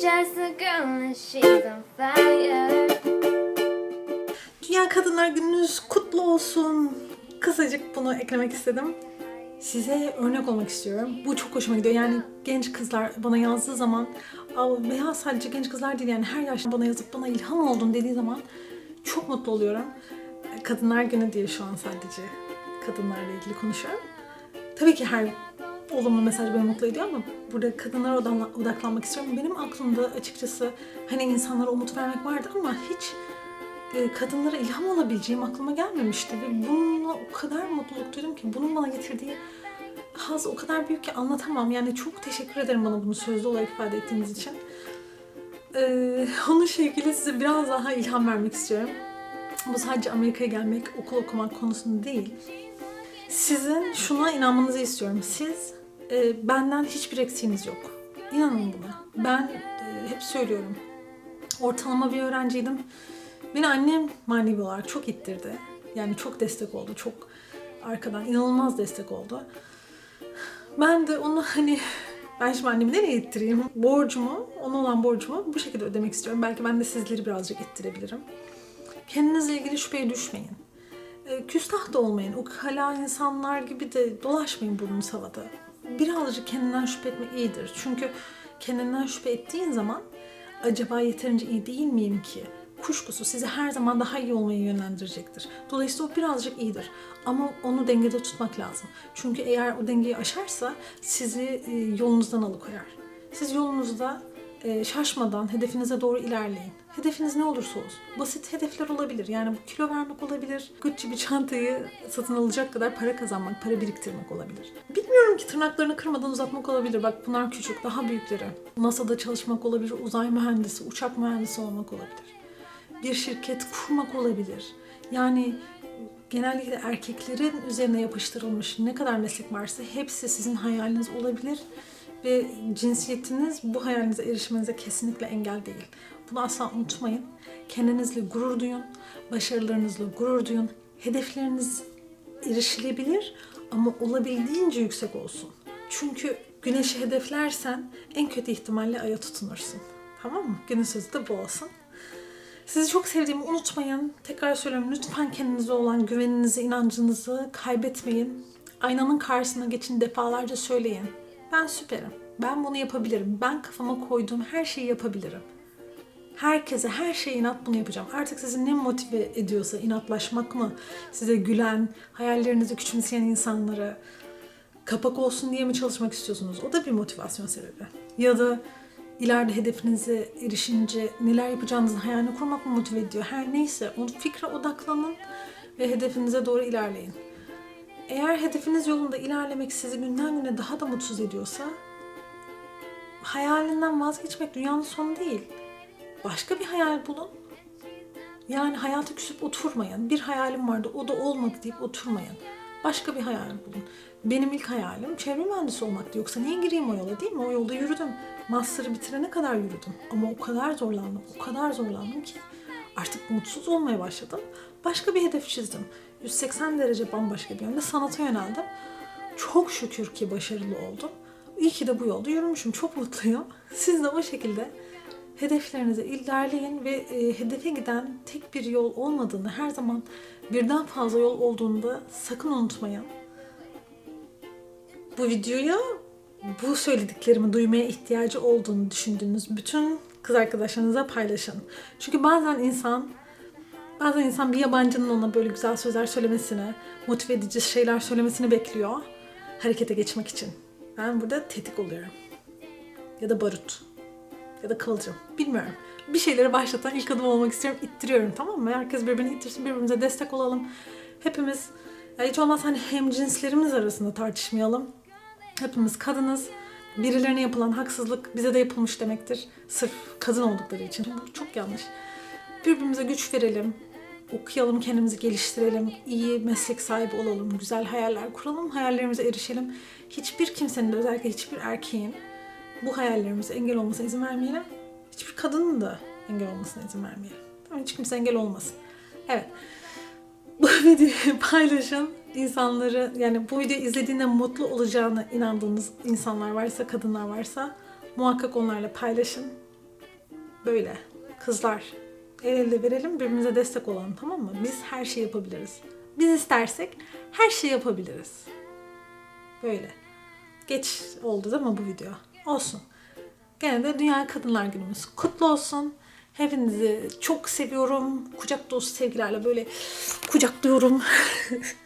Just a girl and she's on fire. Dünya Kadınlar Gününüz kutlu olsun. Kısacık bunu eklemek istedim. Size örnek olmak istiyorum. Bu çok hoşuma gidiyor. Yani genç kızlar bana yazdığı zaman "Aa, veya sadece genç kızlar değil yani her yaşta bana yazıp bana ilham oldun dediği zaman çok mutlu oluyorum. Kadınlar Günü değil şu an sadece. Kadınlarla ilgili konuşuyorum. Tabii ki her olumlu mesaj beni mutlu ediyor ama burada kadınlara odaklanmak istiyorum. Benim aklımda açıkçası hani insanlara umut vermek vardı ama hiç e, kadınlara ilham olabileceğim aklıma gelmemişti ve bununla o kadar mutluluk duydum ki bunun bana getirdiği haz o kadar büyük ki anlatamam. Yani çok teşekkür ederim bana bunu sözlü olarak ifade ettiğiniz için. Ee, onun şekilde size biraz daha ilham vermek istiyorum. Bu sadece Amerika'ya gelmek, okul okumak konusunda değil. Sizin şuna inanmanızı istiyorum. Siz e, benden hiçbir eksiğiniz yok. İnanın buna. Ben e, hep söylüyorum. Ortalama bir öğrenciydim. Beni annem manevi olarak çok ittirdi. Yani çok destek oldu. Çok arkadan inanılmaz destek oldu. Ben de onu hani ben şimdi annemi nereye ittireyim? Borcumu, ona olan borcumu bu şekilde ödemek istiyorum. Belki ben de sizleri birazcık ittirebilirim. Kendinizle ilgili şüpheye düşmeyin. Küstah da olmayın. O kala insanlar gibi de dolaşmayın burnunuz havada. Birazcık kendinden şüphe etmek iyidir. Çünkü kendinden şüphe ettiğin zaman acaba yeterince iyi değil miyim ki? Kuşkusu sizi her zaman daha iyi olmaya yönlendirecektir. Dolayısıyla o birazcık iyidir. Ama onu dengede tutmak lazım. Çünkü eğer o dengeyi aşarsa sizi e, yolunuzdan alıkoyar. Siz yolunuzda şaşmadan hedefinize doğru ilerleyin. Hedefiniz ne olursa olsun. Basit hedefler olabilir. Yani bu kilo vermek olabilir. Gucci bir çantayı satın alacak kadar para kazanmak, para biriktirmek olabilir. Bilmiyorum ki tırnaklarını kırmadan uzatmak olabilir. Bak bunlar küçük, daha büyükleri. NASA'da çalışmak olabilir, uzay mühendisi, uçak mühendisi olmak olabilir. Bir şirket kurmak olabilir. Yani genellikle erkeklerin üzerine yapıştırılmış ne kadar meslek varsa hepsi sizin hayaliniz olabilir ve cinsiyetiniz bu hayalinize erişmenize kesinlikle engel değil. Bunu asla unutmayın. Kendinizle gurur duyun, başarılarınızla gurur duyun. Hedefleriniz erişilebilir ama olabildiğince yüksek olsun. Çünkü güneşi hedeflersen en kötü ihtimalle aya tutunursun. Tamam mı? Günün sözü de bu olsun. Sizi çok sevdiğimi unutmayın. Tekrar söylüyorum lütfen kendinize olan güveninizi, inancınızı kaybetmeyin. Aynanın karşısına geçin defalarca söyleyin. Ben süperim. Ben bunu yapabilirim. Ben kafama koyduğum her şeyi yapabilirim. Herkese, her şeye inat bunu yapacağım. Artık sizi ne motive ediyorsa, inatlaşmak mı, size gülen, hayallerinizi küçümseyen insanlara kapak olsun diye mi çalışmak istiyorsunuz? O da bir motivasyon sebebi. Ya da ileride hedefinize erişince neler yapacağınızın hayalini kurmak mı motive ediyor? Her neyse o fikre odaklanın ve hedefinize doğru ilerleyin. Eğer hedefiniz yolunda ilerlemek sizi günden güne daha da mutsuz ediyorsa hayalinden vazgeçmek dünyanın sonu değil. Başka bir hayal bulun. Yani hayata küsüp oturmayın. Bir hayalim vardı o da olmadı deyip oturmayın. Başka bir hayal bulun. Benim ilk hayalim çevre mühendisi olmaktı. Yoksa niye gireyim o yola değil mi? O yolda yürüdüm. Master'ı bitirene kadar yürüdüm. Ama o kadar zorlandım, o kadar zorlandım ki artık mutsuz olmaya başladım. Başka bir hedef çizdim. 180 derece bambaşka bir yönde sanata yöneldim. Çok şükür ki başarılı oldum. İyi ki de bu yolda yürümüşüm. Çok mutluyum. Siz de o şekilde hedeflerinize ilerleyin ve e, hedefe giden tek bir yol olmadığını, her zaman birden fazla yol olduğunu da sakın unutmayın. Bu videoya bu söylediklerimi duymaya ihtiyacı olduğunu düşündüğünüz bütün kız arkadaşlarınıza paylaşın. Çünkü bazen insan bazen insan bir yabancının ona böyle güzel sözler söylemesini, motive edici şeyler söylemesini bekliyor harekete geçmek için. Ben burada tetik oluyorum. Ya da barut. Ya da kıvılcım. Bilmiyorum. Bir şeyleri başlatan ilk adım olmak istiyorum. İttiriyorum tamam mı? Herkes birbirini ittirsin. Birbirimize destek olalım. Hepimiz ya hiç olmazsa hani hem cinslerimiz arasında tartışmayalım. Hepimiz kadınız. Birilerine yapılan haksızlık bize de yapılmış demektir. Sırf kadın oldukları için. Bu çok yanlış. Birbirimize güç verelim. Okuyalım, kendimizi geliştirelim. iyi meslek sahibi olalım. Güzel hayaller kuralım. Hayallerimize erişelim. Hiçbir kimsenin de özellikle hiçbir erkeğin bu hayallerimize engel olmasına izin vermeyelim. Hiçbir kadının da engel olmasına izin vermeyelim. Tamam, hiç kimse engel olmasın. Evet. Bu videoyu paylaşın. İnsanları yani bu videoyu izlediğinde mutlu olacağına inandığınız insanlar varsa, kadınlar varsa muhakkak onlarla paylaşın. Böyle. Kızlar. El ele verelim birbirimize destek olalım tamam mı? Biz her şeyi yapabiliriz. Biz istersek her şeyi yapabiliriz. Böyle. Geç oldu değil mi bu video? Olsun. Gene de Dünya Kadınlar Günümüz kutlu olsun. Hepinizi çok seviyorum. Kucak dolusu sevgilerle böyle kucaklıyorum.